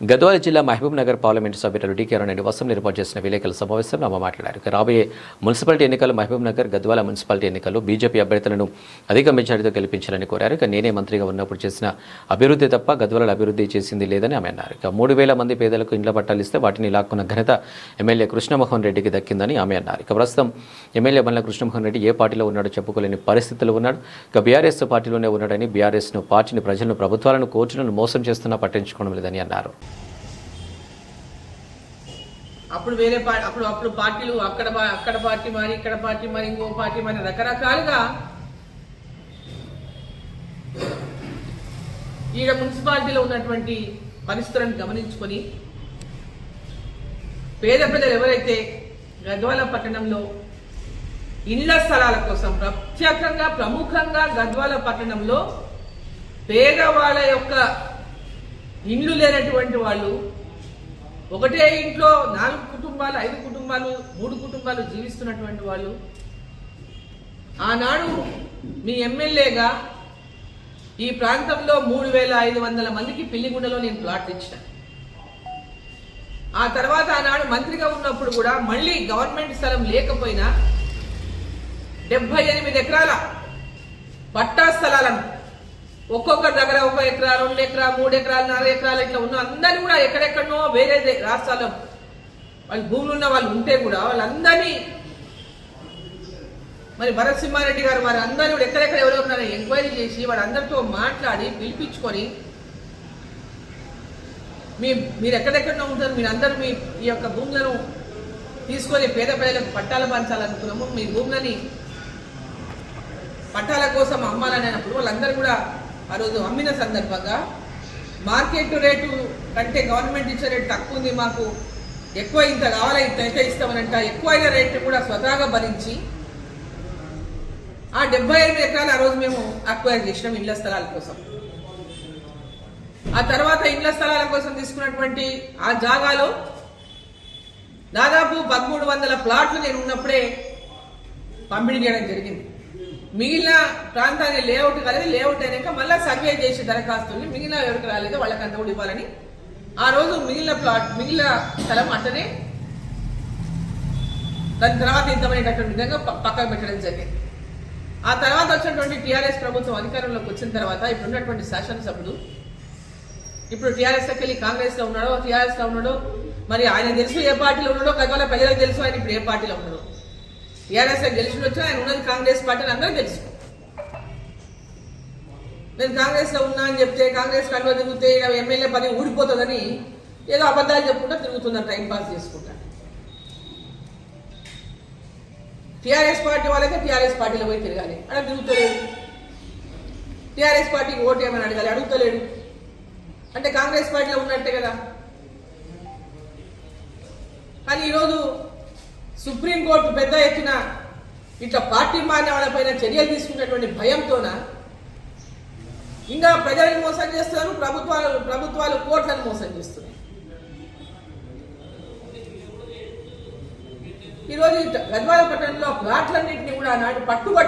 Gadwal జిల్లా Mahabub Nagar parliament సభ్యులు DK Reddy వసం ఏర్పాటు చేసిన విలేకరుల సమావేశంలో ఆమె మాట్లాడారు. రాబోయే మున్సిపాలిటీ ఎన్నికలు మహబూబ్ నగర్ గద్వాల మున్సిపాలిటీ ఎన్నికల్లో బీజేపీ అభ్యర్థులను అధిక మెజారిటీతో గెలిపించాలని కోరారు. ఇక నేనే మంత్రిగా ఉన్నప్పుడు చేసిన అభివృద్ధి తప్ప గద్వాల అభివృద్ధి చేసింది లేదని ఆమె అన్నారు. ఇక మూడు వేల మంది పేదలకు ఇండ్ల పట్టాలు ఇస్తే వాటిని లాక్కున్న ఘనత ఎమ్మెల్యే కృష్ణమోహన్ రెడ్డికి దక్కిందని ఆమె అన్నారు. ఇక ప్రస్తుతం ఎమ్మెల్యే బండ్ల కృష్ణమోహన్ రెడ్డి ఏ పార్టీలో ఉన్నాడో చెప్పుకోలేని పరిస్థితులు ఉన్నాడు. ఇక బీఆర్ఎస్ పార్టీలోనే ఉన్నాడని బీఆర్ఎస్ను పార్టీని ప్రజలను ప్రభుత్వాలను కోర్టులను మోసం చేస్తున్నా పట్టించుకోవడం లేదని అన్నారు. అప్పుడు వేరే పార్టీ అప్పుడు అప్పుడు పార్టీలు అక్కడ అక్కడ పార్టీ మారి ఇక్కడ పార్టీ మారి ఇంకో పార్టీ మారి రకరకాలుగా ఈడ మున్సిపాలిటీలో ఉన్నటువంటి పరిస్థితులను గమనించుకొని పేద ప్రజలు ఎవరైతే గద్వాల పట్టణంలో ఇళ్ళ స్థలాల కోసం ప్రత్యేకంగా ప్రముఖంగా గద్వాల పట్టణంలో పేదవాళ్ళ యొక్క ఇండ్లు లేనటువంటి వాళ్ళు ఒకటే ఇంట్లో నాలుగు కుటుంబాలు ఐదు కుటుంబాలు మూడు కుటుంబాలు జీవిస్తున్నటువంటి వాళ్ళు. ఆనాడు మీ ఎమ్మెల్యేగా ఈ ప్రాంతంలో మూడు వేల ఐదు వందల మందికి పిల్లిగుండలో నేను ప్లాట్ ఇచ్చిన ఆ తర్వాత ఆనాడు మంత్రిగా ఉన్నప్పుడు కూడా మళ్ళీ గవర్నమెంట్ స్థలం లేకపోయినా డెబ్బై ఎనిమిది ఎకరాల పట్టా స్థలాలను ఒక్కొక్క దగ్గర ఒక ఎకరా రెండు ఎకరా మూడు ఎకరాలు నాలుగు ఎకరాలు ఇట్లా ఉన్న అందరినీ కూడా ఎక్కడెక్కడనో వేరే రాష్ట్రాల్లో వాళ్ళు భూములు ఉన్న వాళ్ళు ఉంటే కూడా వాళ్ళందరినీ మరి భరత్సింహారెడ్డి గారు వారు అందరూ కూడా ఎక్కడెక్కడ ఎవరు ఉన్నారో ఎంక్వైరీ చేసి వాళ్ళందరితో మాట్లాడి పిలిపించుకొని మీ మీరు ఎక్కడెక్కడో ఉంటారు మీరు అందరూ మీ ఈ యొక్క భూములను తీసుకొని పేద ప్రజలకు పట్టాలు పంచాలనుకున్నాము. మీ భూములని పట్టాల కోసం అమ్మాలని అన్నప్పుడు వాళ్ళందరూ కూడా ఆ రోజు అమ్మిన సందర్భంగా మార్కెట్ రేటు కంటే గవర్నమెంట్ ఇచ్చే రేటు తక్కువ ఉంది మాకు ఎక్కువ ఇంత కావాలి ఇంత అయితే ఇస్తామనంట. ఎక్కువైన రేటు కూడా స్వతహాగా భరించి ఆ డెబ్బై ఐదు ఎకరాలు ఆ రోజు మేము అక్వైర్ చేసినాం ఇళ్ళ స్థలాల కోసం. ఆ తర్వాత ఇళ్ళ స్థలాల కోసం తీసుకున్నటువంటి ఆ జాగాలో దాదాపు పదమూడు వందల ప్లాట్లు నేను ఉన్నప్పుడే పంపిణీ చేయడం జరిగింది. మిగిలిన ప్రాంతాన్ని లేఅవుట్ కాలేదు లేఅవుట్ అయినాక మళ్ళీ సర్వే చేసి దరఖాస్తుల్ని మిగిలిన ఎవరికి రాలేదో వాళ్ళకి అంత కూడా ఇవ్వాలని. ఆ రోజు మిగిలిన ప్లాట్ మిగిలిన స్థలం అట్లనే దాని తర్వాత ఇద్దామనేటటువంటి విధంగా పక్కకు పెట్టడం జరిగింది. ఆ తర్వాత వచ్చినటువంటి టీఆర్ఎస్ ప్రభుత్వం అధికారంలోకి వచ్చిన తర్వాత ఇప్పుడు ఉన్నటువంటి శాసనసభ్యుడు ఇప్పుడు టీఆర్ఎస్ వెళ్ళి కాంగ్రెస్లో ఉన్నాడో టీఆర్ఎస్లో ఉన్నాడో మరి ఆయన తెలుసు ఏ పార్టీలో ఉన్నాడో గతంలో ప్రజలకు తెలుసు ఆయన ఇప్పుడు ఏ పార్టీలో ఉన్నాడో. టీఆర్ఎస్ గెలిచి వచ్చినా ఆయన ఉన్నది కాంగ్రెస్ పార్టీ అని అందరూ తెలుసు. నేను కాంగ్రెస్లో ఉన్నా అని చెప్తే కాంగ్రెస్ కండువ తిరిగితే ఎమ్మెల్యే పని ఊడిపోతుందని ఏదో అబద్ధాలు చెప్పుకుంటా తిరుగుతున్నారు టైం పాస్ చేసుకుంటా. టీఆర్ఎస్ పార్టీ వాళ్ళైతే టీఆర్ఎస్ పార్టీలో పోయి తిరగాలి. అక్కడ తిరుగుతలేడు. టీఆర్ఎస్ పార్టీకి ఓటు ఏమని అడగాలి? అడుగుతలేడు. అంటే కాంగ్రెస్ పార్టీలో ఉన్నట్టే కదా. కానీ ఈరోజు సుప్రీంకోర్టు పెద్ద ఎత్తున ఇట్లా పార్టీ మారిన వాళ్ళపైన చర్యలు తీసుకున్నటువంటి భయంతోన? ఇంకా ప్రజలను మోసం చేస్తున్నారు ప్రభుత్వాలు ప్రభుత్వాలు కోట్లను మోసం చేస్తున్నాయి. ఈరోజు గద్వాల పట్టణంలో ప్లాట్లన్నింటినీ కూడా నాటి పట్టుబట్టి